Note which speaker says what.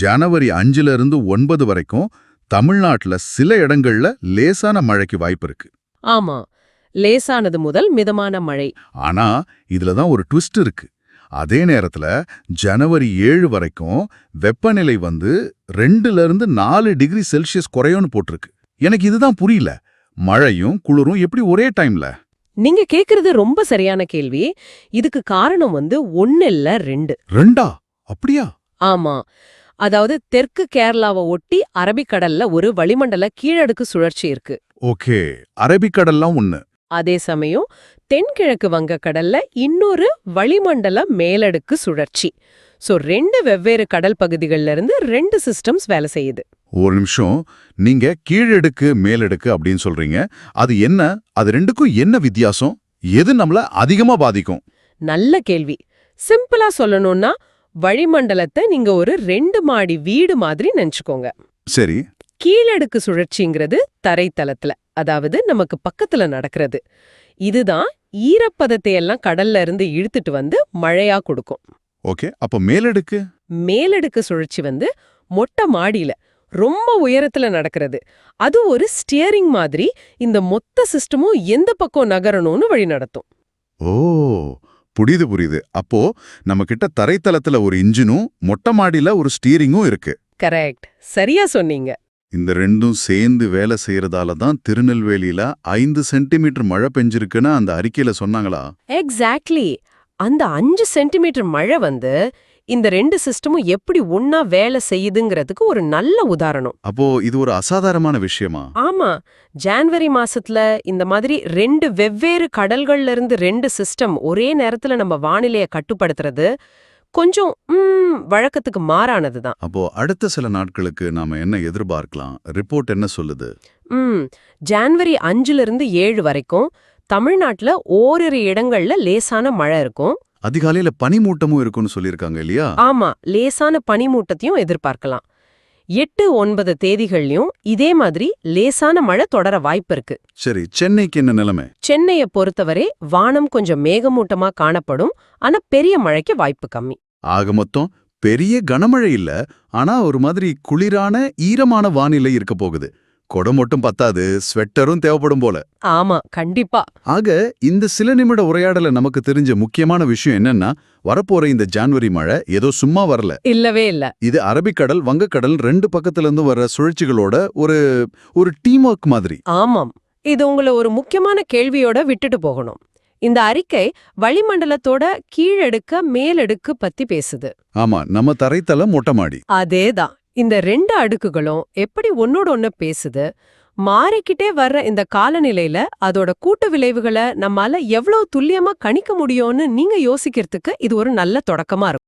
Speaker 1: ஜனவரி அஞ்சுல இருந்து ஒன்பது வரைக்கும் தமிழ்நாட்டுல சில இடங்கள்ல லேசான மழைக்கு வாய்ப்பு இருக்கு.
Speaker 2: ஆமா லேசானது முதல் மிதமான மழை.
Speaker 1: ஆனா இதுல தான் ஒரு ட்விஸ்ட் இருக்கு. அதே நேரத்துல ஜனவரி ஏழு வரைக்கும் வெப்பநிலை வந்து ரெண்டுல இருந்து நாலு டிகிரி செல்சியஸ் குறையும்னு போட்டிருக்கு. எனக்கு இதுதான் புரியல. மழையும் குளிரும் எப்படி ஒரே டைம்ல?
Speaker 2: நீங்க கேக்குறது ரொம்ப சரியான கேள்வி. இதுக்கு காரணம் வந்து ஒன்னு இல்ல ரெண்டு.
Speaker 1: ரெண்டா? அப்படியா?
Speaker 2: ஆமா. அதாவது தெற்கு கேரளாவை ஒட்டி அரபிக்கடல்ல ஒரு வளிமண்டல கீழடுக்கு சுழற்சி இருக்கு.
Speaker 1: ஓகே அரபிக்கடல்லாம் ஒண்ணு.
Speaker 2: அதே சமயம் தென்கிழக்கு வங்கக்கடல்ல இன்னொரு வளிமண்டல மேலடுக்கு சுழற்சி. சோ ரெண்டு வெவ்வேறு கடல் பகுதிகள்ல இருந்து ரெண்டு சிஸ்டம்ஸ் வேலை செய்யுது.
Speaker 1: ஒரு நிமிஷம் நீங்க கீழடுக்கு மேலடுக்கு அப்படின்னு சொல்றீங்க. அது என்ன? அது ரெண்டுக்கும் என்ன வித்தியாசம்? எது நம்மள அதிகமா பாதிக்கும்?
Speaker 2: நல்ல கேள்வி. சிம்பிளா சொல்லணும்னா வளிமண்டலத்தை நீங்க ஒரு ரெண்டு மாடி வீடு மாதிரி நினைச்சுக்கோங்க.
Speaker 1: சரி.
Speaker 2: கீழடுக்கு சுழற்சிங்கிறது தரைத்தளத்துல அதாவது நமக்கு பக்கத்துல நடக்கிறது. இதுதான் ஈரப்பதத்தை எல்லாம் கடல்ல இருந்து இழுத்துட்டு வந்து மழையா கொடுக்கும்.
Speaker 1: ஓகே அப்ப மேலடுக்கு?
Speaker 2: மேலடுக்கு சுழற்சி வந்து மொட்டை மாடியில ரொம்ப உயரத்துல நடக்கிறது. அது ஒரு ஸ்டியரிங் மாதிரி இந்த மொத்த சிஸ்டமும் எந்த பக்கம் நகரணும்னு வழி நடத்தும்.
Speaker 1: ஓ புரியுது புரியுது. அப்போ நம்ம கிட்ட தரைத்தளத்துல ஒரு இன்ஜினும் மொட்டை மாடியில ஒரு ஸ்டீரிங்கும் இருக்கு.
Speaker 2: கரெக்ட். சரியா சொன்னீங்க.
Speaker 1: இந்த ரெண்டும் சேர்ந்து வேலை செய்யறதால தான் திருநெல்வேலியில ஐந்து சென்டிமீட்டர் மழை பெஞ்சிருக்குன்னு அந்த அறிக்கையில சொன்னாங்களா?
Speaker 2: எக்ஸாக்ட்லி அந்த அஞ்சு சென்டிமீட்டர் மழை வந்து இந்த ரெண்டு சிஸ்டமும் எப்படி ஒன்னா வேலை செய்யுதுங்கிறதுக்கு ஒரு நல்ல உதாரணம்.
Speaker 1: அப்போ இது ஒரு அசாதாரணமான விஷயமா?
Speaker 2: ஆமா. ஜான்வரி மாசத்துல இந்த மாதிரி ரெண்டு வெவ்வேறு கடல்கள்ல இருந்து ரெண்டு சிஸ்டம் ஒரே நேரத்துல நம்ம வானிலைய கட்டுப்படுத்துறது கொஞ்சம் வழக்கத்துக்கு மாறானதுதான்.
Speaker 1: அப்போ அடுத்த சில நாட்களுக்கு நாம என்ன எதிர்பார்க்கலாம்? ரிப்போர்ட் என்ன சொல்லுது?
Speaker 2: ஜான்வரி அஞ்சுல இருந்து ஏழு வரைக்கும் தமிழ்நாட்டுல ஓரிரு இடங்கள்ல லேசான மழை இருக்கும்.
Speaker 1: அதிகாலையில பனிமூட்டமும் இருக்கும்னு சொல்லியிருக்காங்க இல்லையா?
Speaker 2: ஆமா லேசான பனிமூட்டத்தையும் எதிர்பார்க்கலாம். எட்டு ஒன்பது தேதிகள்லயும் இதே மாதிரி லேசான மழை தொடர வாய்ப்பு இருக்கு.
Speaker 1: சரி சென்னைக்கு என்ன நிலைமை?
Speaker 2: சென்னைய பொறுத்தவரை வானம் கொஞ்சம் மேகமூட்டமா காணப்படும். ஆனா பெரிய மழைக்கு வாய்ப்பு கம்மி.
Speaker 1: ஆக மொத்தம் பெரிய கனமழை இல்ல. ஆனா ஒரு மாதிரி குளிரான ஈரமான வானிலை இருக்க போகுது. கொடை மட்டும் பத்தாது ஸ்வெட்டரும் தேவைப்படும் போல.
Speaker 2: ஆமா கண்டிப்பா.
Speaker 1: ஆக இந்த சில நிமிட உரையாடல நமக்கு தெரிஞ்ச முக்கியமான விஷயம் என்னன்னா வரப்போற இந்த ஜான்வரி மழை ஏதோ சும்மா வரல.
Speaker 2: இல்லவே இல்ல.
Speaker 1: இது அரபிக்கடல் வங்கக்கடல் ரெண்டு பக்கத்துல இருந்து வர்ற சுழற்சிகளோட ஒரு ஒரு டீம் ஒர்க் மாதிரி.
Speaker 2: ஆமாம். இது உங்களை ஒரு முக்கியமான கேள்வியோட விட்டுட்டு போகணும். இந்த அறிக்கை வளிமண்டலத்தோட கீழடுக்க மேலடுக்கு பத்தி பேசுது.
Speaker 1: ஆமா நம்ம தரைத்தளம் மொட்டை மாடி.
Speaker 2: அதேதான். இந்த ரெண்டு அடுக்குகளும் எப்படி ஒன்னோட ஒண்ணு பேசுது? மாறிக்கிட்டே வர்ற இந்த காலநிலையில அதோட கூட்டு விளைவுகளை நம்மால எவ்வளவு துல்லியமா கணிக்க முடியும்னு நீங்க யோசிக்கிறதுக்கு இது ஒரு நல்ல தொடக்கமா இருக்கும்.